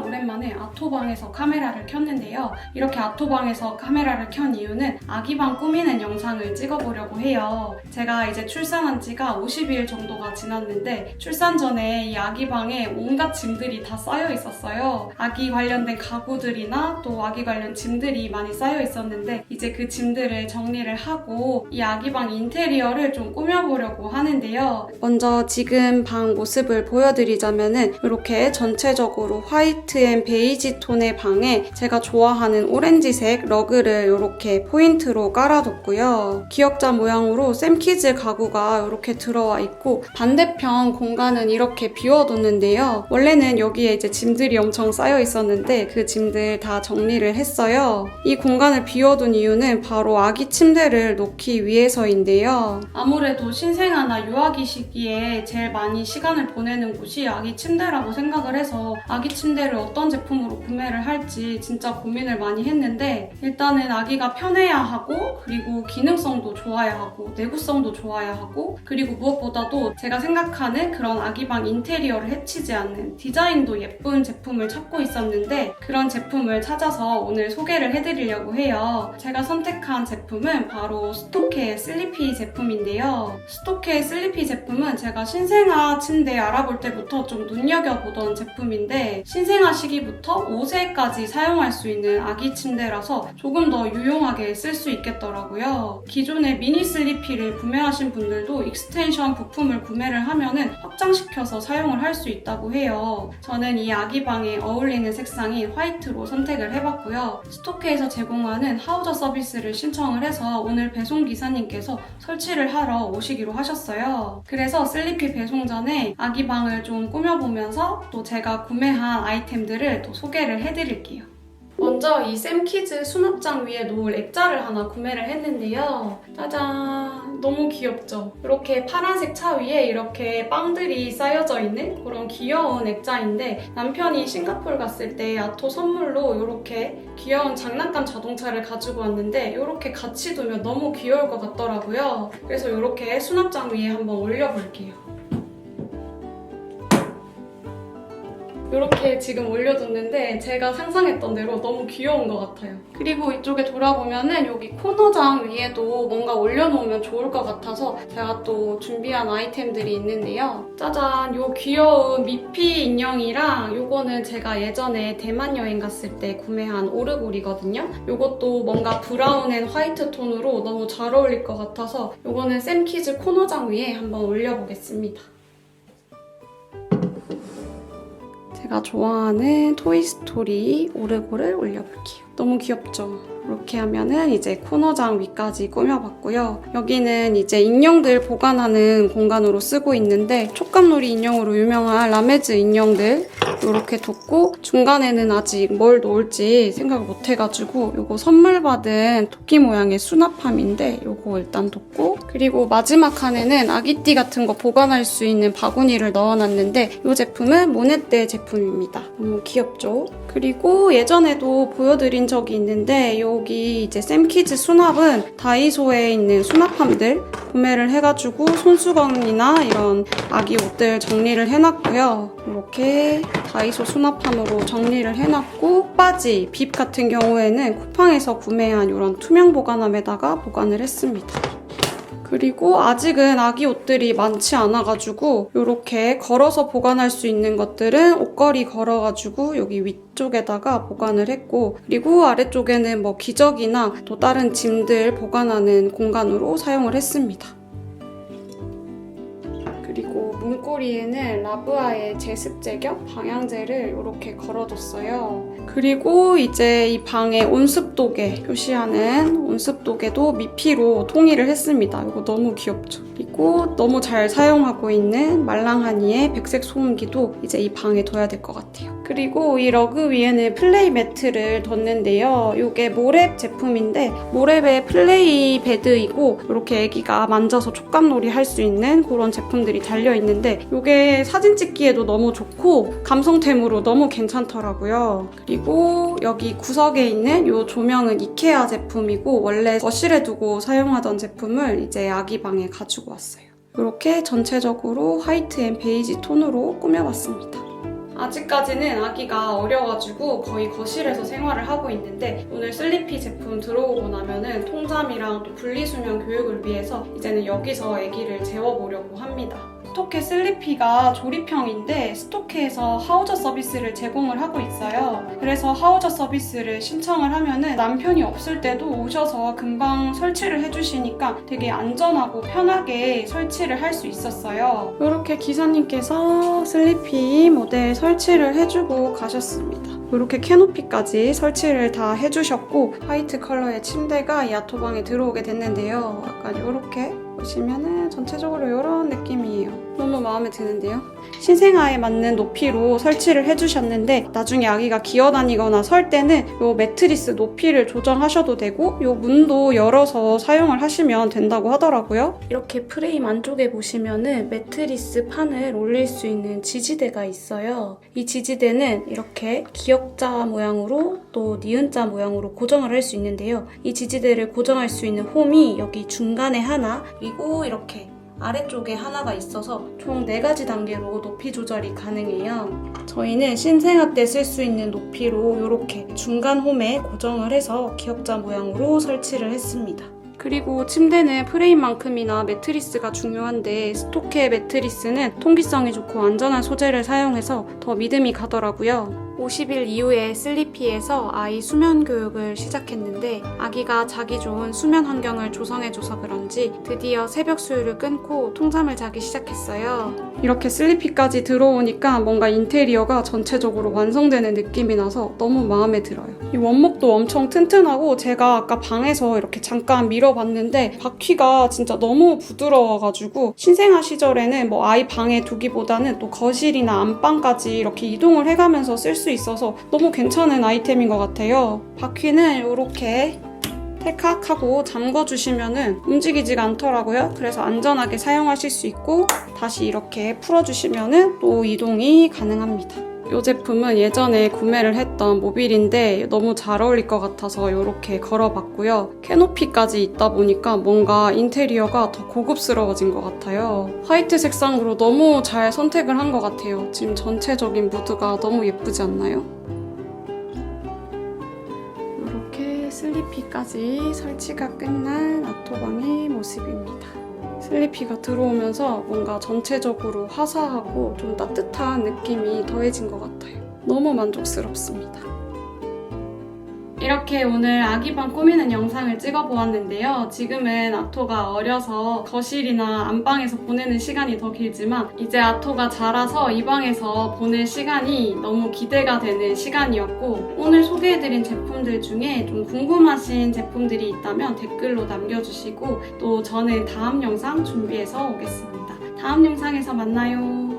오랜만에 아 아토방에서 카메라를 켰는데요. 이렇게 아토방에서 카메라를 켠 이유는 아기방 꾸미는 영상을 찍어보려고 해요. 제가 이제 출산한 지가 50일 정도가 지났는데 출산 전에 이 아기방에 온갖 짐들이 다 쌓여 있었어요. 아기 관련된 가구들이나 또 아기 관련 짐들이 많이 쌓여 있었는데 이제 그 짐들을 정리를 하고 이 아기방 인테리어를 좀 꾸며보려고 하는데요. 먼저 지금 방 모습을 보여드리자면은 이렇게 전체적으로 화이트 앤 베이지 톤의 방에 제가 좋아하는 오렌지색 러그를 이렇게 포인트로 깔아뒀고요. 기역자 모양으로 샘키즈 가구가 이렇게 들어와 있고 반대편 공간은 이렇게 비워뒀는데요. 원래는 여기에 이제 짐들이 엄청 쌓여 있었는데 그 짐들 다 정리를 했어요. 이 공간을 비워둔 이유는 바로 아기 침대를 놓기 위해서인데요. 아무래도 신생아나 유아기 시기에 제일 많이 시간을 보내는 곳이 아기 침대라고 생각을 해서 아기 침대를 어떤 제품으로 구매를 할지 진짜 고민을 많이 했는데 일단은 아기가 편해야 하고 그리고 기능성도 좋아야 하고 내구성도 좋아야 하고 그리고 무엇보다도 제가 생각하는 그런 아기방 인테리어를 해치지 않는 디자인도 예쁜 제품을 찾고 있었는데 그런 제품을 찾아서 오늘 소개를 해드리려고 해요. 제가 선택한 제품은 바로 스토케의 슬리피 제품인데요. 스토케의 슬리피 제품은 제가 신생아 침대 알아볼 때부터 좀 눈여겨보던 제품인데 신생아 시기부터 5세까지 사용할 수 있는 아기 침대라서 조금 더 유용하게 쓸 수 있겠더라고요. 기존의 미니 슬리피를 구매하신 분들도 익스텐션 부품을 구매를 하면은 확장시켜서 사용을 할 수 있다고 해요. 저는 이 아기 방에 어울리는 색상이 화이트로 선택을 해봤고요. 스토케에서 제공하는 하우저 서비스를 신청을 해서 오늘 배송 기사님께서 설치를 하러 오시기로 하셨어요. 그래서 슬리피 배송 전에 아기 방을 좀 꾸며보면서 또 제가 구매한 아이템들을 또 소개 를 해드릴게요. 먼저 이 샘키즈 수납장 위에 놓을 액자를 하나 구매를 했는데요. 짜잔! 너무 귀엽죠? 이렇게 파란색 차 위에 이렇게 빵들이 쌓여져 있는 그런 귀여운 액자인데 남편이 싱가포르 갔을 때 아토 선물로 이렇게 귀여운 장난감 자동차를 가지고 왔는데 이렇게 같이 두면 너무 귀여울 것 같더라고요. 그래서 이렇게 수납장 위에 한번 올려볼게요. 이렇게 지금 올려뒀는데 제가 상상했던 대로 너무 귀여운 것 같아요. 그리고 이쪽에 돌아보면은 여기 코너장 위에도 뭔가 올려놓으면 좋을 것 같아서 제가 또 준비한 아이템들이 있는데요. 짜잔! 요 귀여운 미피 인형이랑 요거는 제가 예전에 대만 여행 갔을 때 구매한 오르골이거든요. 요것도 뭔가 브라운 앤 화이트 톤으로 너무 잘 어울릴 것 같아서 요거는 샘키즈 코너장 위에 한번 올려보겠습니다. 제가 좋아하는 토이스토리 오르골을 올려볼게요. 너무 귀엽죠? 이렇게 하면은 이제 코너장 위까지 꾸며봤고요. 여기는 이제 인형들 보관하는 공간으로 쓰고 있는데 촉감놀이 인형으로 유명한 라메즈 인형들 이렇게 뒀고 중간에는 아직 뭘 놓을지 생각을 못 해가지고 이거 선물 받은 토끼 모양의 수납함인데 이거 일단 뒀고 그리고 마지막 칸에는 아기띠 같은 거 보관할 수 있는 바구니를 넣어놨는데 이 제품은 모네떼 제품입니다. 너무 귀엽죠? 그리고 예전에도 보여드린 적이 있는데 여기 이제 샘키즈 수납은 다이소에 있는 수납함들 구매를 해가지고 손수건이나 이런 아기 옷들 정리를 해놨고요. 이렇게 다이소 수납함으로 정리를 해놨고 바지, 빕 같은 경우에는 쿠팡에서 구매한 이런 투명 보관함에다가 보관을 했습니다. 그리고 아직은 아기 옷들이 많지 않아가지고 이렇게 걸어서 보관할 수 있는 것들은 옷걸이 걸어가지고 여기 위쪽에다가 보관을 했고 그리고 아래쪽에는 뭐 기저귀나 또 다른 짐들 보관하는 공간으로 사용을 했습니다. 문고리에는 라브아의 제습제 겸 방향제를 이렇게 걸어뒀어요. 그리고 이제 이 방에 온습도계 표시하는 온습도계도 미피로 통일을 했습니다. 이거 너무 귀엽죠? 그리고 너무 잘 사용하고 있는 말랑하니의 백색 소음기도 이제 이 방에 둬야 될 것 같아요. 그리고 이 러그 위에는 플레이 매트를 뒀는데요. 이게 모랩 제품인데 모랩의 플레이 베드이고 이렇게 아기가 만져서 촉감놀이 할 수 있는 그런 제품들이 달려 있는데 이게 사진 찍기에도 너무 좋고 감성템으로 너무 괜찮더라고요. 그리고 여기 구석에 있는 이 조명은 이케아 제품이고 원래 거실에 두고 사용하던 제품을 이제 아기 방에 가지고 왔어요. 이렇게 전체적으로 화이트 앤 베이지 톤으로 꾸며봤습니다. 아직까지는 아기가 어려가지고 거의 거실에서 생활을 하고 있는데 오늘 슬리피 제품 들어오고 나면은 통잠이랑 또 분리수면 교육을 위해서 이제는 여기서 아기를 재워보려고 합니다. 스토케 슬리피가 조립형인데 스토케에서 하우저 서비스를 제공을 하고 있어요. 그래서 하우저 서비스를 신청을 하면은 남편이 없을 때도 오셔서 금방 설치를 해주시니까 되게 안전하고 편하게 설치를 할 수 있었어요. 이렇게 기사님께서 슬리피 모델 설치를 해주고 가셨습니다. 이렇게 캐노피까지 설치를 다 해주셨고 화이트 컬러의 침대가 이 아토방에 들어오게 됐는데요. 약간 이렇게 보시면은 전체적으로 이런 느낌이에요. 너무 마음에 드는데요. 신생아에 맞는 높이로 설치를 해주셨는데 나중에 아기가 기어다니거나 설 때는 이 매트리스 높이를 조정하셔도 되고 이 문도 열어서 사용을 하시면 된다고 하더라고요. 이렇게 프레임 안쪽에 보시면은 매트리스 판을 올릴 수 있는 지지대가 있어요. 이 지지대는 이렇게 기역자 모양으로 또 니은자 모양으로 고정을 할 수 있는데요. 이 지지대를 고정할 수 있는 홈이 여기 중간에 하나 그리고 이렇게 아래쪽에 하나가 있어서 총 4가지 단계로 높이 조절이 가능해요. 저희는 신생아 때 쓸 수 있는 높이로 이렇게 중간 홈에 고정을 해서 기역자 모양으로 설치를 했습니다. 그리고 침대는 프레임만큼이나 매트리스가 중요한데 스토케 매트리스는 통기성이 좋고 안전한 소재를 사용해서 더 믿음이 가더라고요. 50일 이후에 슬리피에서 아이 수면 교육을 시작했는데 아기가 자기 좋은 수면 환경을 조성해줘서 그런지 드디어 새벽 수유를 끊고 통잠을 자기 시작했어요. 이렇게 슬리피까지 들어오니까 뭔가 인테리어가 전체적으로 완성되는 느낌이 나서 너무 마음에 들어요. 이 원목도 엄청 튼튼하고 제가 아까 방에서 이렇게 잠깐 밀어봤는데 바퀴가 진짜 너무 부드러워가지고 신생아 시절에는 뭐 아이 방에 두기보다는 또 거실이나 안방까지 이렇게 이동을 해가면서 쓸 수 있어서 너무 괜찮은 아이템인 것 같아요. 바퀴는 이렇게 탈칵하고 잠궈주시면은 움직이지가 않더라고요. 그래서 안전하게 사용하실 수 있고 다시 이렇게 풀어주시면은 또 이동이 가능합니다. 이 제품은 예전에 구매를 했던 모빌인데 너무 잘 어울릴 것 같아서 이렇게 걸어봤고요. 캐노피까지 있다 보니까 뭔가 인테리어가 더 고급스러워진 것 같아요. 화이트 색상으로 너무 잘 선택을 한 것 같아요. 지금 전체적인 무드가 너무 예쁘지 않나요? 이렇게 슬리피까지 설치가 끝난 아토방의 모습입니다. 슬리피가 들어오면서 뭔가 전체적으로 화사하고 좀 따뜻한 느낌이 더해진 것 같아요. 너무 만족스럽습니다. 이렇게 오늘 아기방 꾸미는 영상을 찍어보았는데요. 지금은 아토가 어려서 거실이나 안방에서 보내는 시간이 더 길지만 이제 아토가 자라서 이 방에서 보낼 시간이 너무 기대가 되는 시간이었고 오늘 소개해드린 제품들 중에 좀 궁금하신 제품들이 있다면 댓글로 남겨주시고 또 저는 다음 영상 준비해서 오겠습니다. 다음 영상에서 만나요.